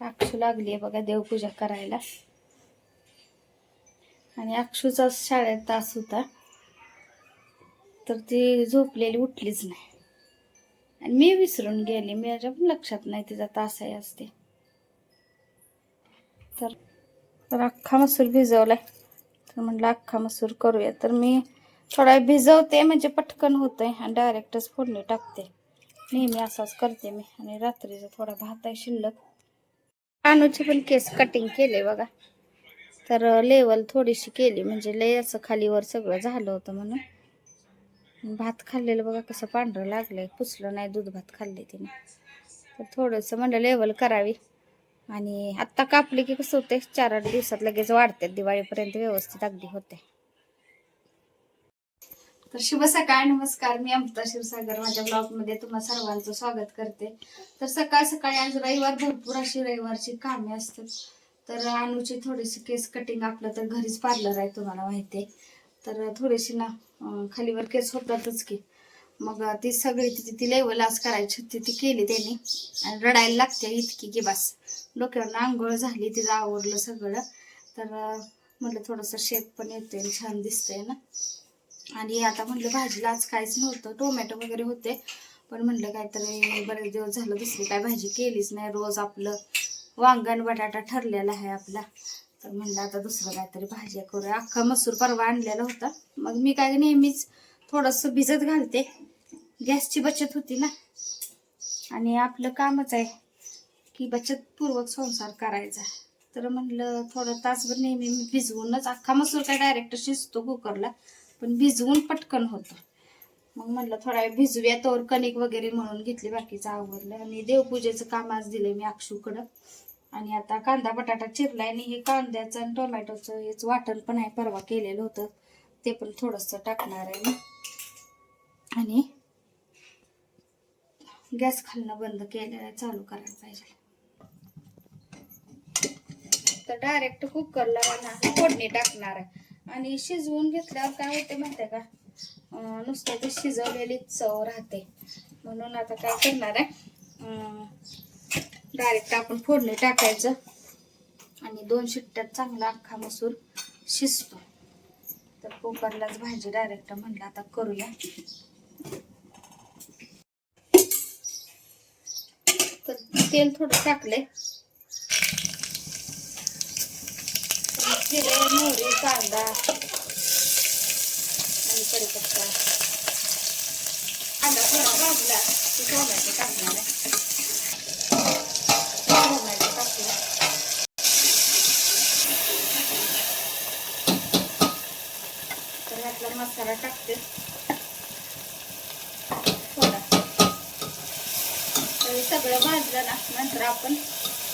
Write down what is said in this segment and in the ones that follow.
अक्षू लागली आहे बघा देवपूजा करायला. आणि अक्षूचा शाळेत तास होता. तर ती झोपलेली उठलीच नाही. आणि मी विसरून गेले. माझ्या पण लक्षात नाही तिचा तास आहे असते तर तर अख्खा मसूर भिजवलाय. तर म्हटलं अख्खा मसूर करूया. तर मी थोडा भिजवते म्हणजे पटकन होतंय. आणि डायरेक्टच फोडणी टाकते. नेहमी असाच करते मी. आणि रात्रीचा थोडा भात आहे शिल्लक. अनुचे पण केस कटिंग केले बघा. तर लेवल थोडीशी केली. म्हणजे लय असं खालीवर सगळं झालं होतं म्हणून. भात खाल्लेलं बघा कसं पांढरं लागलंय. पुसलं नाही दूध भात खाल्ले तिने. तर थोडंसं म्हणलं लेवल करावी. आणि आत्ता कापली की कसं होते चार आठ दिवसात लगेच वाढते दिवाळीपर्यंत व्यवस्थित अगदी होते तर शुभ सकाळ नमस्कार. मी अमृता शिवसागर माझ्या ब्लॉगमध्ये तुम्हा सर्वांचं स्वागत करते. तर सकाळ सकाळी आज रविवार भरपूर अशी रविवारची कामे असतात. तर अनुची थोडीशी केस कटिंग आपलं तर घरीच पार्लर आहे तुम्हाला माहिती आहे. तर थोडीशी ना खालीवर केस होतातच की. मग ती सगळी तिची ती लेवल आज करायची होती ती केली त्यांनी. आणि रडायला लागते इतकी की बस. डोक्यावर आंघोळ झाली तिचं आवडलं सगळं. तर म्हटलं थोडंसं शेत पण येतोय आणि छान दिसतंय ना. आणि आता म्हटलं भाजीला आज काहीच नव्हतं टोमॅटो वगैरे होते. पण म्हटलं काहीतरी बरेच दिवस झालं दुसरी काय भाजी केलीच नाही. रोज आपलं वांगण बटाटा ठरलेला आहे आपला. तर म्हणलं आता दुसरं काहीतरी भाज्या करूया. अख्खा मसूर परवा आणलेला होता. मग मी काय नेहमीच थोडंसं भिजत घालते. गॅसची बचत होती ना. आणि आपलं कामच आहे की बचतपूर्वक संसार करायचा. तर म्हणलं थोडं तासभर नेहमी मी भिजवूनच अख्खा मसूर काय डायरेक्ट शिजतो कुकरला. पण भिजवून पटकन होतं. मग म्हटलं थोडा वेळ भिजूया तोवर कणिक वगैरे म्हणून घेतली बाकीचं आवरलं. आणि देवपूजेचं काम आज दिलंय मी अक्षूकडं. आणि आता कांदा बटाटा चिरलाय आणि हे कांद्याचं आणि टोमॅटोचं हेच वाटण पण आहे परवा केलेलं होतं. ते पण थोडंसं टाकणार आहे मी. आणि गॅस खालणं बंद केलेला आहे चालू करायला पाहिजे. तर डायरेक्ट कुकरला फोडणी टाकणार आहे. आणि शिजवून घेतल्यावर काय होते माहिती आहे का? अं, नुसतं ते शिजवलेली चव राहते. म्हणून आता काय करणार आहे? डायरेक्ट आपण फोडणी टाकायचं आणि दोन शिट्ट्यात चांगला अख्खा मसूर शिजतो. तर कुकरलाच भाजी डायरेक्ट म्हणलं आता करूया. तर तेल थोडं टाकले जिरे मोहरी कांदा आणि कढीपत्ता. कांदा थोडा भाजला की टोमॅटो टाकणार आहे. टोमॅटो टाकला. तर ह्यातला मसाला टाकते. थोडा. तर सगळं भाजलं ना नंतर आपण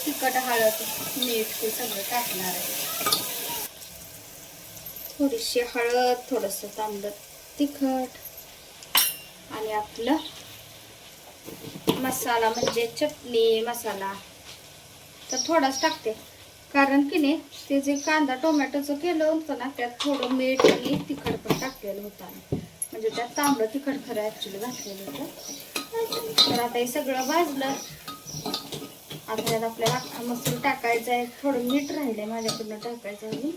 तिखट हळद मीठ ते सगळं टाकणार आहे. थोडीशी हळद थोडंसं तांबडं तिखट आणि आपलं मसाला म्हणजे चटणी मसाला. तर थोडाच टाकते. कारण की नाही ते जे कांदा टोमॅटोचं केलं होतं ना त्यात थोडं मीठ आणि तिखट पण टाकलेलं होतं म्हणजे त्यात तांबडं तिखट खरं ॲक्च्युली घातलेलं होतं. तर आता हे सगळं भाजलं. आता त्यात आपल्याला मसूर टाकायचं आहे. थोडं मीठ राहिलं आहे माझ्याकडनं टाकायचं अजून.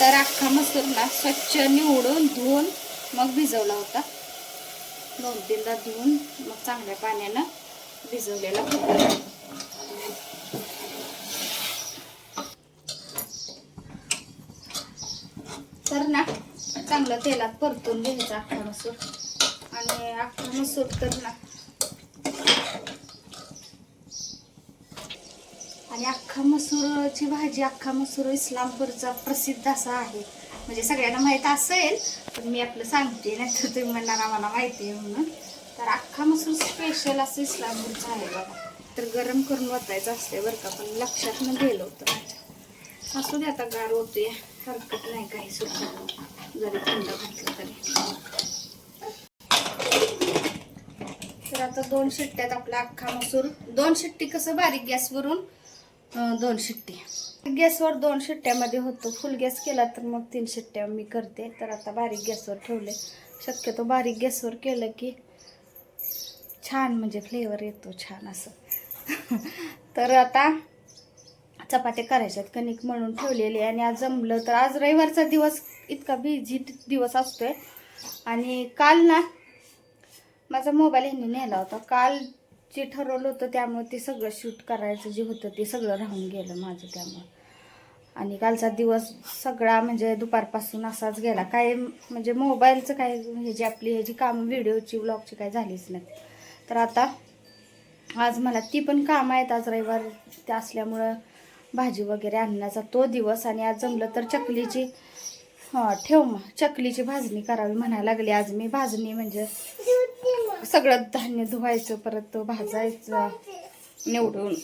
तर अख्खा मसूर ना स्वच्छ निवडून धुवून मग भिजवला होता. दोन तीनदा धुवून मग चांगल्या पाण्यानं भिजवलेला होता. तर ना चांगलं तेलात परतून घ्यायचा अख्खा मसूर. आणि अख्खा मसूर तर ना आणि अख्खा मसूरची भाजी अख्खा मसूर इस्लामपूरचा प्रसिद्ध असा आहे. म्हणजे सगळ्यांना माहीत असेल पण मी आपलं सांगते नाही तर तुम्ही म्हणणार आम्हाला माहिती आहे म्हणून. तर अख्खा मसूर स्पेशल असं इस्लामपूरचं आहे बघा. तर गरम करून वाचायचं असते बरं का पण लक्षात न गेलं होतं माझ्या. असू दे आता गार होतोय हरकत नाही काही सुद्धा. जरी थंड घातलं तरी. तर आता दोन शिट्ट्यात आपला अख्खा मसूर. दोन शिट्टी कसं बारीक गॅसवरून दोन शिट्टी गॅसवर दोन शिट्ट्यामध्ये होतो. फुल गॅस केला तर मग तीन शिट्ट्या मी करते. तर आता बारीक गॅसवर ठेवले. शक्यतो बारीक गॅसवर केलं की छान म्हणजे फ्लेवर येतो छान असं. तर आता चपात्या करायच्यात कणिक म्हणून ठेवलेली आणि आज जमलं तर आज रविवारचा दिवस इतका बिझी दिवस असतोय. आणि काल ना माझा मोबाईल ह्यांनी नेला होता. काल जे ठरवलं होतं त्यामुळे ते सगळं शूट करायचं जे होतं ते सगळं राहून गेलं माझं त्यामुळं. आणि कालचा दिवस सगळा म्हणजे दुपारपासून असाच गेला. काय म्हणजे मोबाईलचं काय हे जी आपली ह्याची कामं व्हिडिओची ब्लॉगची काय झालीच नाही तर आता आज मला ती पण कामं आहेत. आज रविवार ते असल्यामुळं भाजी वगैरे आणण्याचा तो दिवस आणि आज जमलं तर चकलीची हां ठेव मग. चकलीची भाजणी करावी म्हणायला लागली. आज मी भाजणी म्हणजे सगळं धान्य धुवायचं परत तो भाजायचं निवडून.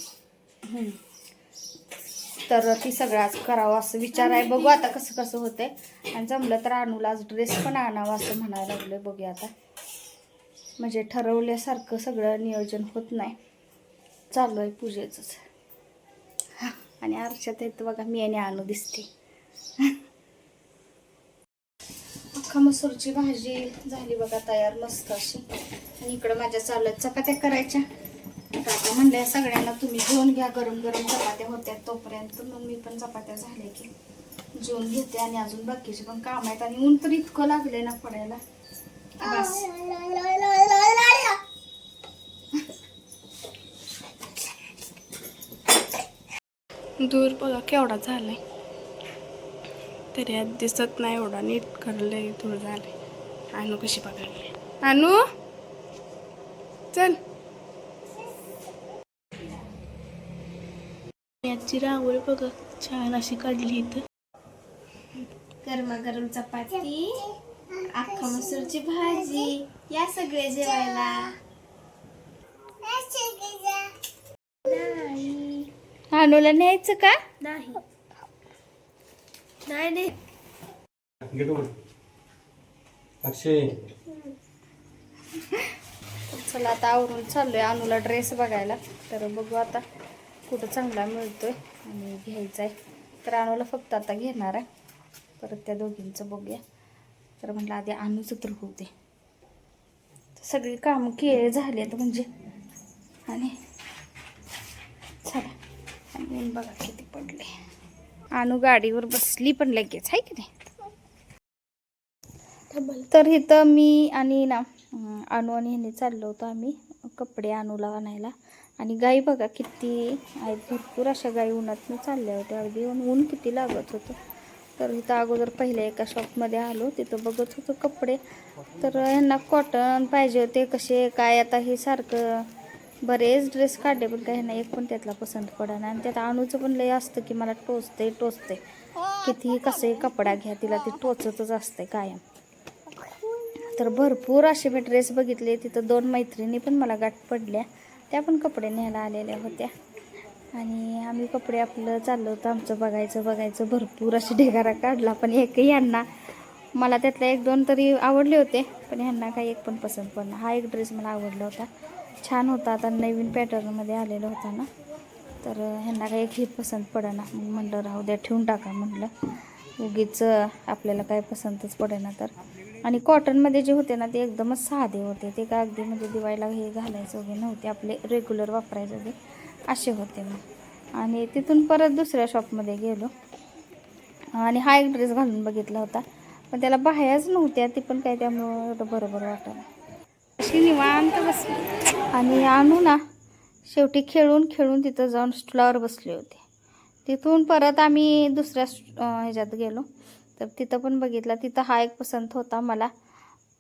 तर ती सगळं करावं असं विचार आहे. बघू आता कसं कसं होतंय. आणि जमलं तर आणूला आज ड्रेस पण आणावा असं म्हणायला लागलं बघूया आता. म्हणजे ठरवल्यासारखं सगळं नियोजन होत नाही. चालू आहे पूजेचंच. हा, आणि आरशात येतं बघा मी आणि आणू दिसते. अख्खा मसूरची भाजी झाली बघा तयार मस्त अशी. आणि इकडं माझ्या चालू आहेत चपात्या करायच्या. काका म्हणल्या सगळ्यांना तुम्ही घेऊन घ्या गरम गरम चपात्या होत्या तोपर्यंत. मग मी पण चपात्या झाल्या की जेवून घेते आणि अजून बाकीचे पण काम आहेत. आणि ऊन तर इतकं लागले ना पडायला. बस. दूर बघा केवढा झालाय. तरी ह्यात दिसत नाही एवढा नीट करलंय थोडं झालं आणू कशी बघायला आणू? चल. याची रांगोळी बघा छान अशी काढली इथं. गरमागरम चपाती अख्खा मसूरची भाजी या सगळे जेवायला. आणूला न्यायचं का? नाही. नाही नाही अक्षय. चला आता आवरून चाललोय अनुला ड्रेस बघायला. तर बघू आता कुठं चांगला मिळतोय आणि घ्यायचा आहे तर अनुला फक्त आता घेणार आहे. परत त्या दोघींचं बघूया. तर म्हटलं आधी अनुचं तर होऊ दे. सगळी कामं के झाली आहेत म्हणजे. आणि चला आणि बघा किती पडले. आणू गाडीवर बसली पण लगेच आहे की नाही? तर इथं मी आणि ना आणू आणि ह्यांनी चाललो होतो आम्ही कपडे आणूला आणायला. आणि गाई बघा किती आहेत भरपूर अशा गाई उन्हातनं चालल्या होत्या. अगदी ऊन ऊन किती लागत होतं. तर इथं अगोदर पहिल्या एका शॉपमध्ये आलो तिथं बघत होतो कपडे. तर ह्यांना कॉटन पाहिजे होते कसे काय आता हे सारखं बरेच ड्रेस काढले पण काही ह्यांना एक पण त्यातला पसंत पडा आणि त्यात अणूचं पण लय असतं की मला टोचते टोचते कितीही कसंही कपडा घ्या तिला ते टोचतच असते कायम. तर भरपूर असे मी ड्रेस बघितले. तिथं दोन मैत्रिणी पण मला गाठ पडल्या. त्या पण कपडे न्यायला आलेल्या होत्या. आणि आम्ही कपडे आपलं चाललं होतं. आमचं बघायचं बघायचं. भरपूर असे ढिगारा काढला. पण एकही यांना मला त्यातला एक दोन तरी आवडले होते. पण ह्यांना काही एक पण पसंत पडला. हा एक ड्रेस मला आवडला होता. छान होता. आता नवीन पॅटर्नमध्ये आलेला होता ना. तर ह्यांना काही एकही पसंत पडेना. मग म्हणलं राहू द्या ठेवून टाका म्हटलं उगीच आपल्याला काय पसंतच पडेना. तर आणि कॉटनमध्ये जे होते ना ते एकदमच साधे होते. ते काय अगदी म्हणजे दिवाळीला हे घालायचं वगैरे नव्हते. आपले रेग्युलर वापरायचे ते. असे होते मग. आणि तिथून परत दुसऱ्या शॉपमध्ये गेलो. आणि हा एक ड्रेस घालून बघितला होता. पण त्याला बाह्याच नव्हत्या. ती पण काय त्यामुळं बरोबर वाटलं अशी निवांत बसली. आणि आणू ना. शेवटी खेळून खेळून तिथं जाऊन स्टुलावर बसले होते. तिथून परत आम्ही दुसऱ्या स्ट- ह्याच्यात गेलो. तर तिथं पण बघितला. तिथं हा एक पसंत होता मला.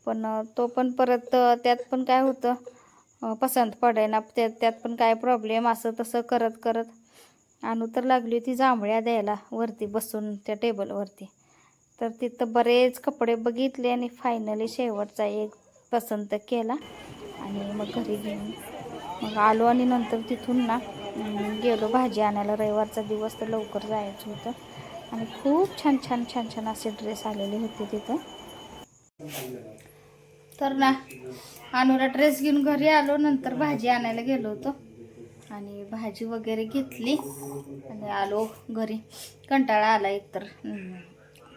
पण तो पण परत त्यात पण काय होतं पसंत पडेना. त्यात त्यात पण काय प्रॉब्लेम असं तसं करत करत आणू तर लागली होती जांभळ्या द्यायला वरती बसून त्या टेबलवरती तर तिथं बरेच कपडे बघितले आणि फायनली शेवटचा एक पसंत केला. आणि मग घरी घेऊन मग आलो आणि नंतर तिथून ना गेलो भाजी आणायला. रविवारचा दिवस तर लवकर जायचं होतं. आणि खूप छान छान छान छान असे ड्रेस आलेले होते तिथं. तर ना अनुला ड्रेस घेऊन घरी आलो नंतर भाजी आणायला गेलो होतो. आणि भाजी वगैरे घेतली आणि आलो घरी. कंटाळा आला एकतर.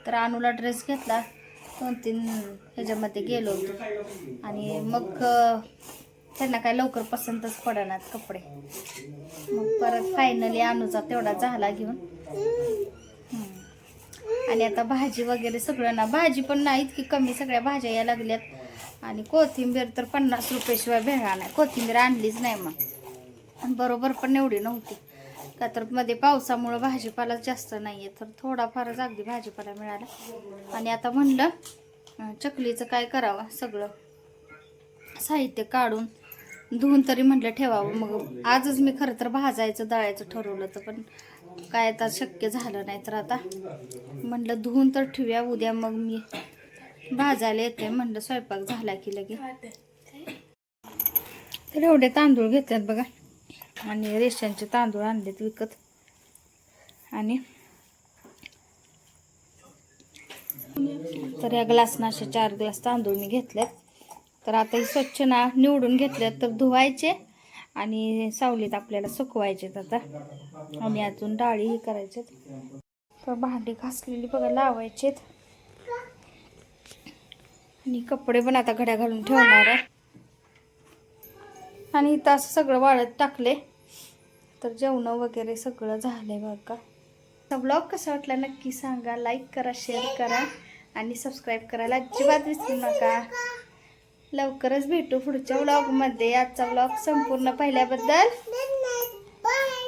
तर अनुला ड्रेस घेतला. दोन तीन ह्याच्यामध्ये गेलो होतो. आणि मग त्यांना काय लवकर पसंतच पडणार कपडे. मग परत फायनली अनुचा तेवढा झाला घेऊन. आणि आता भाजी वगैरे सगळं ना भाजी पण नाही इतकी कमी सगळ्या भाज्या या लागल्यात. आणि कोथिंबीर तर पन्नास रुपयाशिवाय भेळा नाही. कोथिंबीर आणलीच नाही मग. आणि बरोबर पण एवढी नव्हती. का तर मध्ये पावसामुळं भाजीपाला जास्त नाही आहे तर थोडाफारच अगदी भाजीपाला मिळाला. आणि आता म्हणलं चकलीचं काय करावं सगळं. साहित्य काढून धुवून तरी म्हटलं ठेवावं. मग आजच मी खरं तर भाजायचं दळायचं ठरवलं तर पण काय आता शक्य झालं नाही तर आता म्हटलं धुवून तर ठेवूया उद्या मग मी भाजायला येते. म्हणलं स्वयंपाक झाला की लगे तर एवढे तांदूळ घेतात बघा. आणि रेशनचे तांदूळ आणलेत विकत. आणि तर या ग्लासनं असे चार ग्लास तांदूळ मी घेतलेत. तर आता ही स्वच्छ ना निवडून घेतल्यात तर धुवायचे आणि सावलीत आपल्याला सुकवायचेत आता. आणि अजून डाळीही करायचे तर भांडी घासलेली बघा लावायचेत. आणि कपडे पण आता घड्या घालून ठेवणार आहे. आणि इथं असं सगळं वाळत टाकले तर जेवणं वगैरे सगळं झालं आहे बघ तर ब्लॉग कसा वाटला नक्की सांगा. लाईक करा शेअर करा आणि सबस्क्राईब करायला अजिबात विसरू नका. लवकरच भेटू पुढच्या व्लॉगमध्ये आजचा व्लॉग संपूर्ण पाहिल्याबद्दल बाय